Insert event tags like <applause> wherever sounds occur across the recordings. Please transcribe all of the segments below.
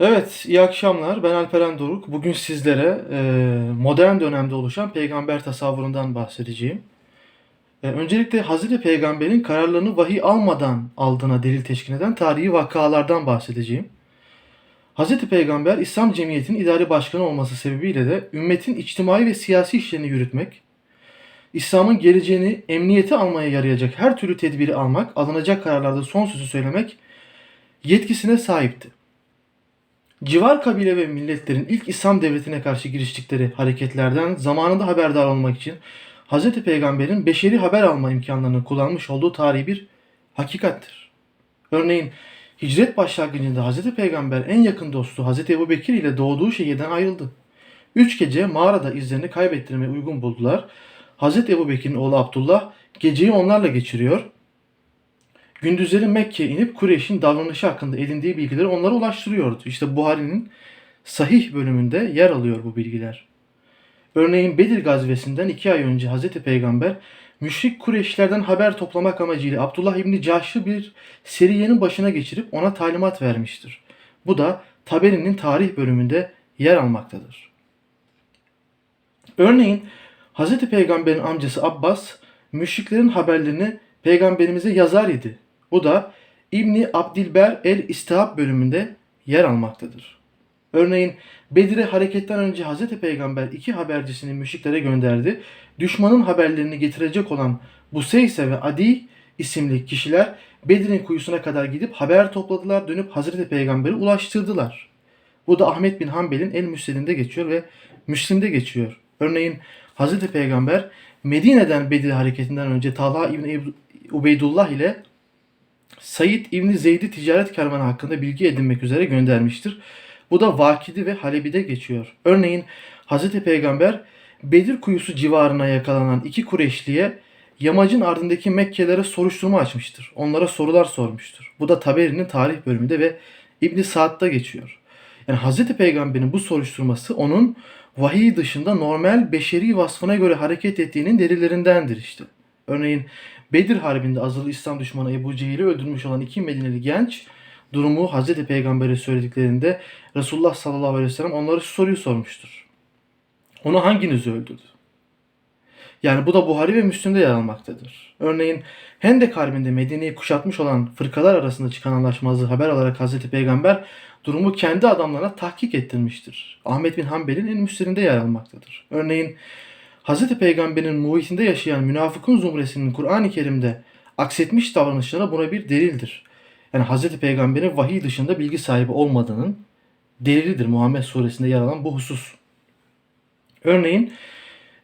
Evet, iyi akşamlar. Ben Alperen Doruk. Bugün sizlere e, modern dönemde oluşan peygamber tasavvurundan bahsedeceğim. E, öncelikle Hazreti Peygamber'in kararlarını vahiy almadan aldığına delil teşkil eden tarihi vakalardan bahsedeceğim. Hazreti Peygamber İslam Cemiyeti'nin idari başkanı olması sebebiyle de ümmetin içtimai ve siyasi işlerini yürütmek, İslam'ın geleceğini emniyete almaya yarayacak her türlü tedbiri almak, alınacak kararlarda son sözü söylemek yetkisine sahipti. Civar kabile ve milletlerin ilk İslam devletine karşı giriştikleri hareketlerden zamanında haberdar olmak için Hz. Peygamber'in beşeri haber alma imkanlarını kullanmış olduğu tarihi bir hakikattir. Örneğin hicret başlangıcında Hz. Peygamber en yakın dostu Hz. Ebu Bekir ile doğduğu şehirden ayrıldı. Üç gece mağarada izlerini kaybettirmeye uygun buldular. Hz. Ebu Bekir'in oğlu Abdullah geceyi onlarla geçiriyor. Gündüzleri Mekke'ye inip Kureyş'in davranışı hakkında edindiği bilgileri onlara ulaştırıyordu. İşte Buhari'nin sahih bölümünde yer alıyor bu bilgiler. Örneğin Bedir gazvesinden iki ay önce Hz. Peygamber müşrik Kureyşlerden haber toplamak amacıyla Abdullah İbni Cahş'ı bir seriyenin başına geçirip ona talimat vermiştir. Bu da Taberi'nin tarih bölümünde yer almaktadır. Örneğin Hz. Peygamber'in amcası Abbas müşriklerin haberlerini peygamberimize yazar idi. Bu da İbni Abdilber el-İstihab bölümünde yer almaktadır. Örneğin Bedir'e hareketten önce Hz. Peygamber iki habercisini müşriklere gönderdi. Düşmanın haberlerini getirecek olan Buseyse ve Adi isimli kişiler Bedir'in kuyusuna kadar gidip haber topladılar, dönüp Hazreti Peygamber'e ulaştırdılar. Bu da Ahmet bin Hanbel'in El Müsned'inde geçiyor ve Müslim'de geçiyor. Örneğin Hazreti Peygamber Medine'den Bedir hareketinden önce Talha İbni Ubeydullah ile Said İbni Zeyd'i ticaret kervanı hakkında bilgi edinmek üzere göndermiştir. Bu da Vakidi ve Halebi'de geçiyor. Örneğin Hz. Peygamber Bedir kuyusu civarına yakalanan iki Kureyşliye yamacın ardındaki Mekkelere soruşturma açmıştır. Onlara sorular sormuştur. Bu da Taberi'nin tarih bölümünde ve İbn Saad'da geçiyor. Yani Hz. Peygamber'in bu soruşturması onun vahiy dışında normal beşeri vasfına göre hareket ettiğinin delillerindendir işte. Örneğin Bedir Harbi'nde azılı İslam düşmanı Ebu Cehil'i öldürmüş olan iki Medineli genç durumu Hz. Peygamber'e söylediklerinde Resulullah sallallahu aleyhi ve sellem onlara şu soruyu sormuştur. Onu hanginiz öldürdü? Yani bu da Buhari ve Müslim'de yer almaktadır. Örneğin Hendek Harbi'nde Medine'yi kuşatmış olan fırkalar arasında çıkan anlaşmazlığı haber alarak Hz. Peygamber durumu kendi adamlarına tahkik ettirmiştir. Ahmet bin Hanbel'in en müsliminde yer almaktadır. Örneğin Hz. Peygamber'in muhitinde yaşayan münafıkın zumresinin Kur'an-ı Kerim'de aksetmiş davranışlarına buna bir delildir. Yani Hz. Peygamber'in vahiy dışında bilgi sahibi olmadığının delilidir Muhammed suresinde yer alan bu husus. Örneğin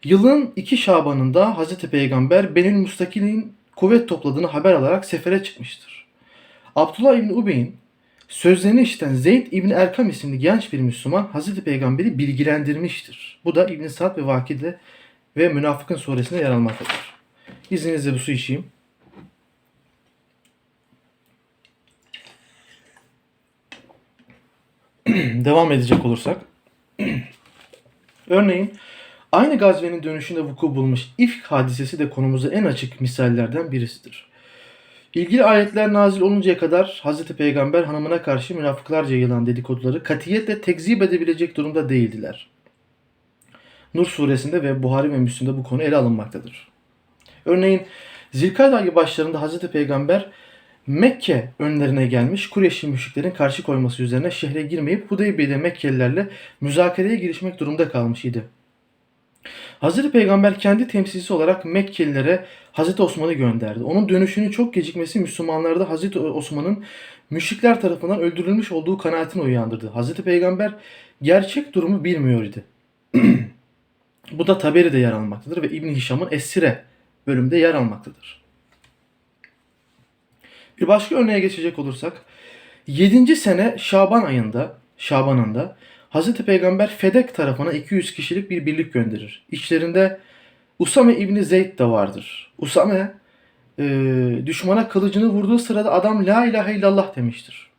yılın iki Şaban'ında Hz. Peygamber Benül Mustakil'in kuvvet topladığını haber alarak sefere çıkmıştır. Abdullah İbni Ubey'in sözlerini işiten Zeyd İbni Erkam isimli genç bir Müslüman Hz. Peygamber'i bilgilendirmiştir. Bu da İbn Sa'd ve Vakide ve Münafıkın suresinde yer almaktadır. İzninizle bu su içeyim. <clears throat> Devam edecek olursak. <clears throat> Örneğin aynı gazvenin dönüşünde vuku bulmuş ifk hadisesi de konumuza en açık misallerden birisidir. İlgili ayetler nazil oluncaya kadar Hz. Peygamber hanımına karşı münafıklarca yayılan dedikoduları katiyetle tekzip edebilecek durumda değildiler. Nur suresinde ve Buhari ve Müslim'de bu konu ele alınmaktadır. Örneğin Zilkade ayı başlarında Hz. Peygamber Mekke önlerine gelmiş Kureyşli müşriklerin karşı koyması üzerine şehre girmeyip Hudeybiye'de Mekkelilerle müzakereye girişmek durumda kalmış idi. Hazreti Peygamber kendi temsilcisi olarak Mekkelilere Hazreti Osman'ı gönderdi. Onun dönüşünün çok gecikmesi Müslümanlarda Hazreti Osman'ın müşrikler tarafından öldürülmüş olduğu kanaatini uyandırdı. Hazreti Peygamber gerçek durumu bilmiyor idi. <clears throat> Bu da Taberi'de yer almaktadır ve İbn Hişam'ın Esire bölümünde yer almaktadır. Bir başka örneğe geçecek olursak 7. sene Şaban ayında Şaban ayında Hz. Peygamber Fedek tarafına 200 kişilik bir birlik gönderir. İçlerinde Usame İbni Zeyd de vardır. Usame e, düşmana kılıcını vurduğu sırada adam La ilahe illallah demiştir.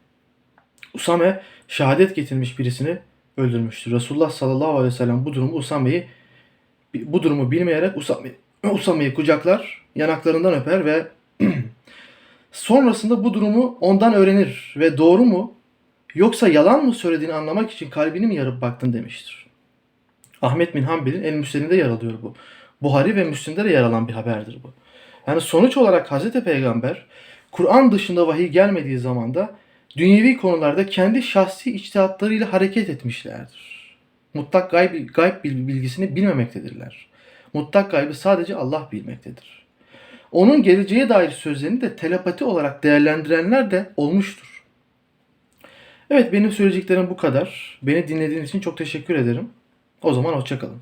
Usame şehadet getirmiş birisini öldürmüştür. Resulullah sallallahu aleyhi ve sellem bu durumu Usame'yi bu durumu bilmeyerek Usame, Usame'yi kucaklar, yanaklarından öper ve <clears throat> sonrasında bu durumu ondan öğrenir ve doğru mu Yoksa yalan mı söylediğini anlamak için kalbini mi yarıp baktın demiştir. Ahmet bin Hanbel'in El Müsned'inde yer alıyor bu. Buhari ve Müslim'de de yer alan bir haberdir bu. Yani sonuç olarak Hazreti Peygamber Kur'an dışında vahiy gelmediği zamanda dünyevi konularda kendi şahsi içtihatlarıyla hareket etmişlerdir. Mutlak gayb, gayb bilgisini bilmemektedirler. Mutlak gaybı sadece Allah bilmektedir. Onun geleceğe dair sözlerini de telepati olarak değerlendirenler de olmuştur. Evet benim söyleyeceklerim bu kadar. Beni dinlediğin için çok teşekkür ederim. O zaman hoşçakalın.